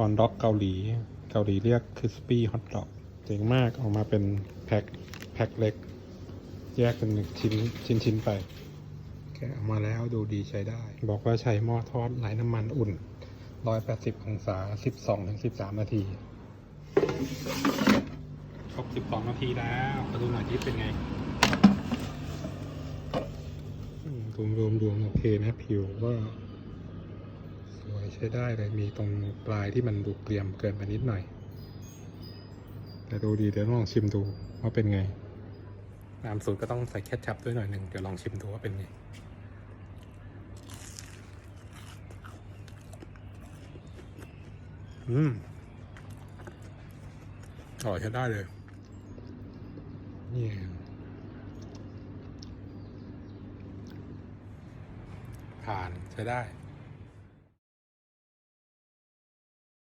อร์นด็อกเกาหลี เกาหลีเรียกคริสปี้ฮอทดอกเจ๋งมากออกมาเป็นแพ็คแพ็คเล็ก แยกเป็นหนึ่งชิ้นชิ้นชิ้นไป แกะออกมาแล้วดูดีใช้ได้ บอกว่าใช้หม้อทอดไร้น้ำมันอุ่น 180 องศา 12-13 นาทีครบ 12 นาทีแล้วมาดูหน่อยที่เป็นไงอืมรวมรวมรวมโอเคนะผิวก็ สวยใช้ได้เลยมีตรงปลายที่มันดูเกรียมเกินไปนิดหน่อย แต่ดูดีเดี๋ยวลองชิมดูว่าเป็นไงตามสูตรก็ต้องใส่แคชชัพด้วยหน่อยหนึ่งเดี๋ยวลองชิมดูว่าเป็นไงอืมอร่อยใช้ได้เลย นี่ผ่านใช้ได้